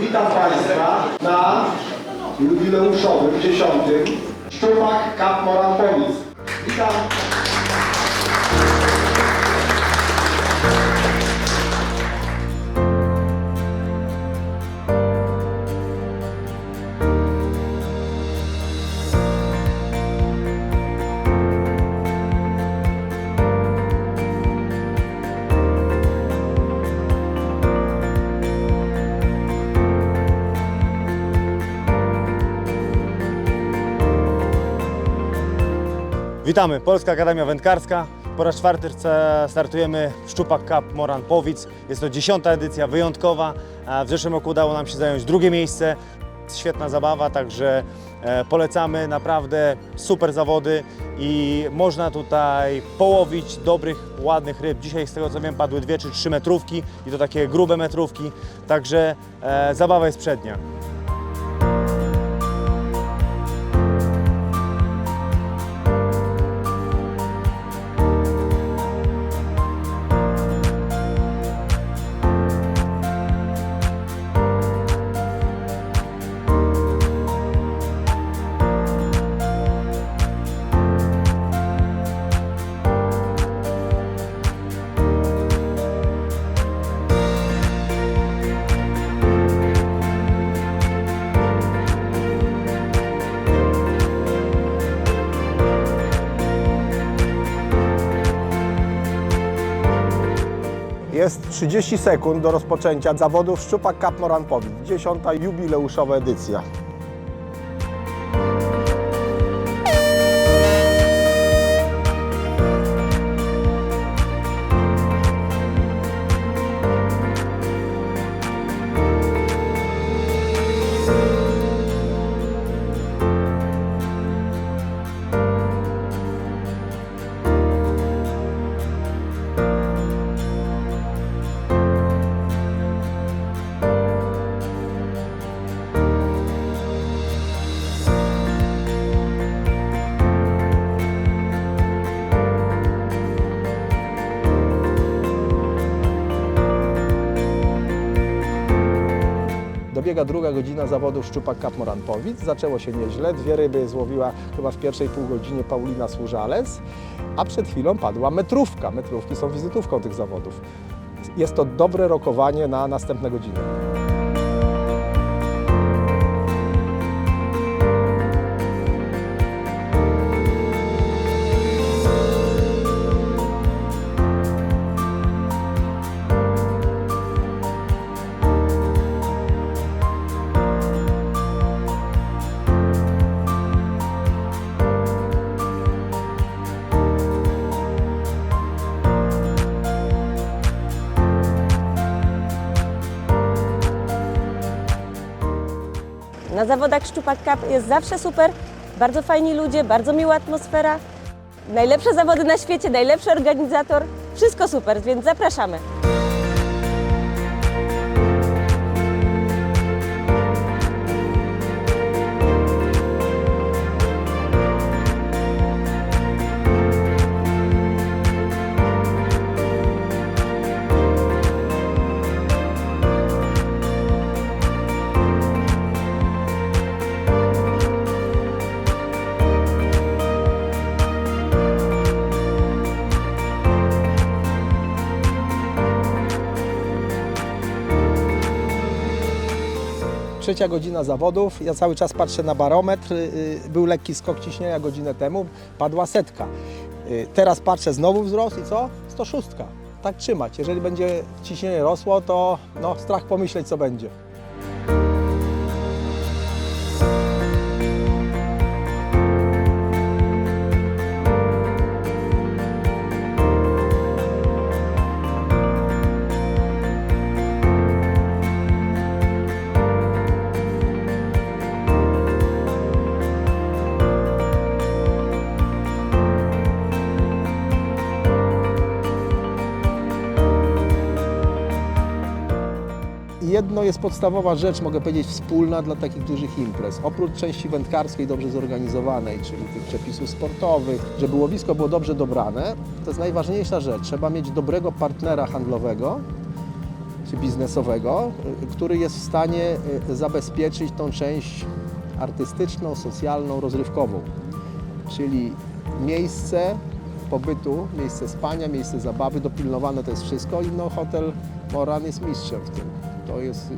Witam Państwa na jubileuszowym, dziesiątym Szczupak Cup Moran Polic. Witam. Witamy, Polska Akademia Wędkarska. Po raz czwarty sta- startujemy w Szczupak Cup Moran Powic. Jest to dziesiąta edycja, wyjątkowa. W zeszłym roku udało nam się zająć drugie miejsce. Świetna zabawa, także e, polecamy naprawdę super zawody i można tutaj połowić dobrych, ładnych ryb. Dzisiaj z tego co wiem padły dwie czy trzy metrówki i to takie grube metrówki, także e, zabawa jest przednia. Jest 30 sekund do rozpoczęcia zawodów Szczupak Cup Moranpowic, 10. jubileuszowa edycja. Dobiega druga godzina zawodów Szczupak Cup Moranpowic. Zaczęło się nieźle. Dwie ryby złowiła chyba w pierwszej półgodzinie Paulina Służalec, a przed chwilą padła metrówka. Metrówki są wizytówką tych zawodów. Jest to dobre rokowanie na następne godziny. Na zawodach Szczupak Cup jest zawsze super, bardzo fajni ludzie, bardzo miła atmosfera, najlepsze zawody na świecie, najlepszy organizator, wszystko super, więc zapraszamy. Trzecia godzina zawodów. Ja cały czas patrzę na barometr. Y, Był lekki skok ciśnienia godzinę temu, padła setka. Y, Teraz patrzę, znowu wzrost i co? 106. Tak trzymać. Jeżeli będzie ciśnienie rosło, to no, strach pomyśleć, co będzie. Jest podstawowa rzecz, mogę powiedzieć, wspólna dla takich dużych imprez. Oprócz części wędkarskiej dobrze zorganizowanej, czyli tych przepisów sportowych, żeby łowisko było dobrze dobrane, to jest najważniejsza rzecz. Trzeba mieć dobrego partnera handlowego, czy biznesowego, y, który jest w stanie y, zabezpieczyć tą część artystyczną, socjalną, rozrywkową. Czyli miejsce pobytu, miejsce spania, miejsce zabawy, dopilnowane to jest wszystko i no, hotel Moran jest mistrzem w tym. To jest,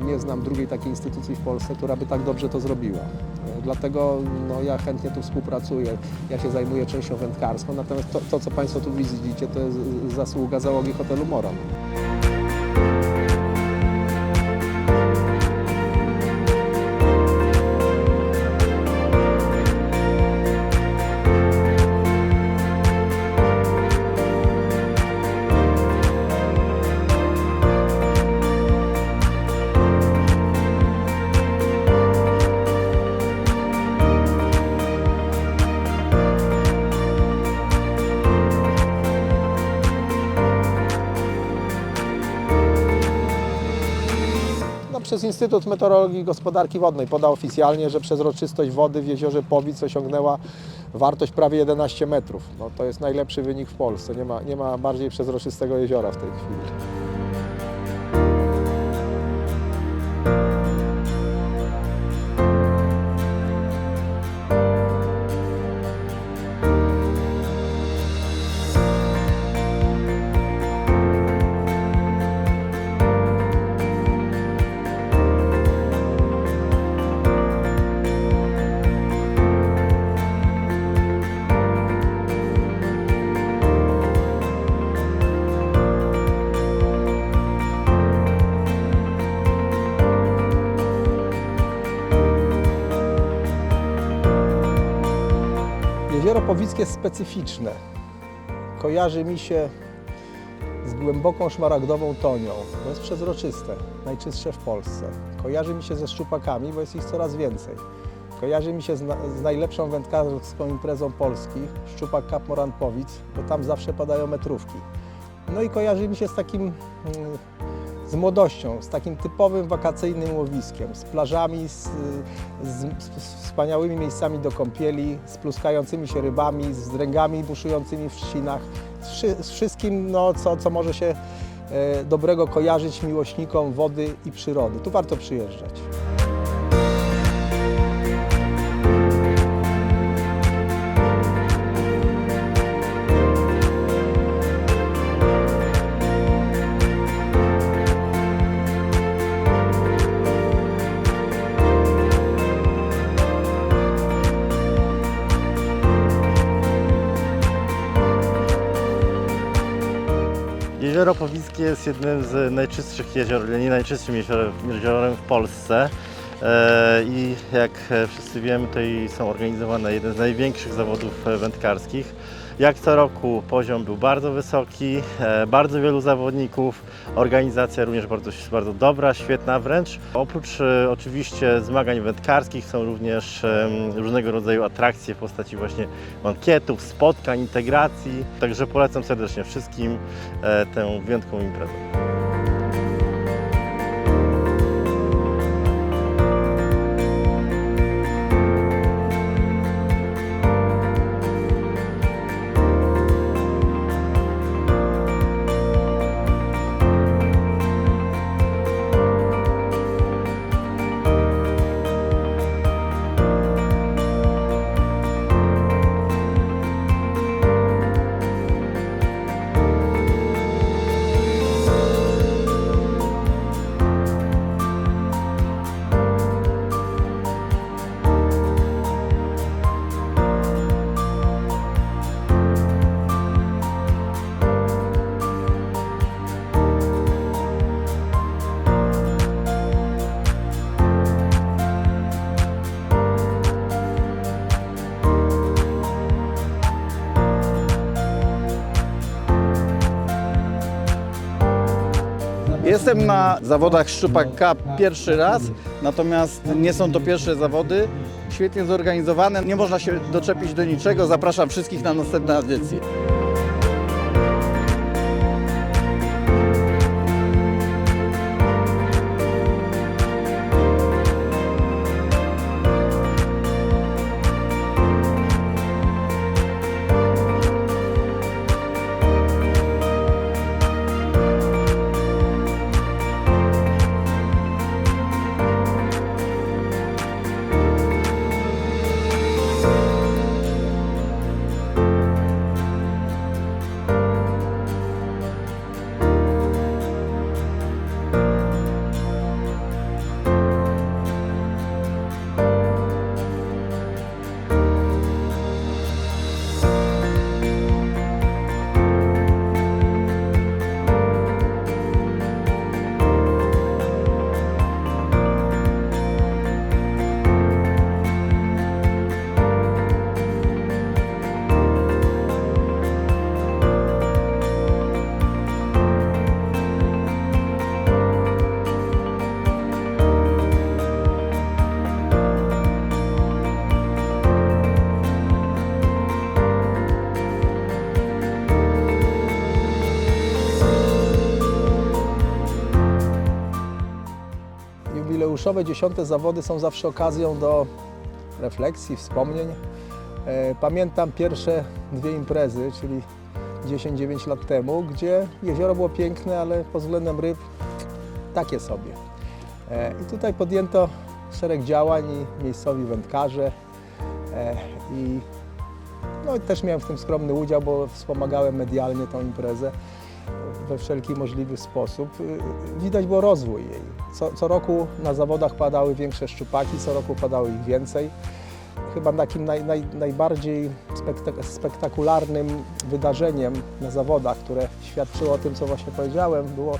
y, nie znam drugiej takiej instytucji w Polsce, która by tak dobrze to zrobiła. Y, Dlatego no, ja chętnie tu współpracuję, ja się zajmuję częścią wędkarską, natomiast to, to co Państwo tu widzicie, to jest y, zasługa załogi hotelu Moran. Instytut Meteorologii i Gospodarki Wodnej podał oficjalnie, że przezroczystość wody w jeziorze Powic osiągnęła wartość prawie 11 metrów. No, to jest najlepszy wynik w Polsce. Nie ma, nie ma bardziej przezroczystego jeziora w tej chwili. Jezioro Powickie jest specyficzne. Kojarzy mi się z głęboką szmaragdową tonią, bo jest przezroczyste, najczystsze w Polsce. Kojarzy mi się ze szczupakami, bo jest ich coraz więcej. Kojarzy mi się z, na, z najlepszą wędkarską imprezą Polski, Szczupak Kap Moran Powic, bo tam zawsze padają metrówki. No i kojarzy mi się z takim, mm, z młodością, z takim typowym wakacyjnym łowiskiem, z plażami, z, z, z wspaniałymi miejscami do kąpieli, z pluskającymi się rybami, z dręgami buszującymi w trzcinach, z, z wszystkim, no, co, co może się e, dobrego kojarzyć miłośnikom wody i przyrody. Tu warto przyjeżdżać. Powickie jest jednym z najczystszych jezior, nie najczystszym jeziorem, jeziorem w Polsce. E, I jak wszyscy wiemy, tutaj są organizowane jeden z największych zawodów wędkarskich. Jak co roku poziom był bardzo wysoki, e, bardzo wielu zawodników, organizacja również bardzo, bardzo dobra, świetna wręcz. Oprócz e, oczywiście zmagań wędkarskich są również em, różnego rodzaju atrakcje w postaci właśnie bankietów, spotkań, integracji. Także polecam serdecznie wszystkim e, tę wyjątkową imprezę. Jestem na zawodach Szczupak Cup pierwszy raz, natomiast nie są to pierwsze zawody. Świetnie zorganizowane, nie można się doczepić do niczego. Zapraszam wszystkich na następne edycje. Dziesiąte zawody są zawsze okazją do refleksji, wspomnień. E, Pamiętam pierwsze dwie imprezy, czyli 10-9 lat temu, gdzie jezioro było piękne, ale pod względem ryb takie sobie. E, I tutaj podjęto szereg działań i miejscowi wędkarze e, i no, też miałem w tym skromny udział, bo wspomagałem medialnie tą imprezę we wszelki możliwy sposób. Y, Widać było rozwój jej. Co, co roku na zawodach padały większe szczupaki, co roku padało ich więcej. Chyba takim naj, naj, najbardziej spektak spektakularnym wydarzeniem na zawodach, które świadczyło o tym, co właśnie powiedziałem, było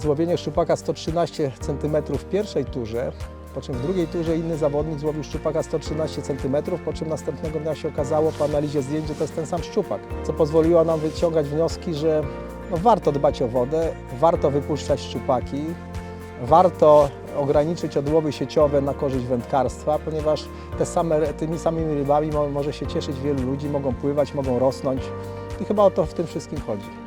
złowienie szczupaka 113 cm w pierwszej turze, po czym w drugiej turze inny zawodnik złowił szczupaka 113 cm, po czym następnego dnia się okazało po analizie zdjęć, że to jest ten sam szczupak, co pozwoliło nam wyciągać wnioski, że no warto dbać o wodę, warto wypuszczać szczupaki, warto ograniczyć odłowy sieciowe na korzyść wędkarstwa, ponieważ te same, tymi samymi rybami mo- może się cieszyć wielu ludzi, mogą pływać, mogą rosnąć i chyba o to w tym wszystkim chodzi.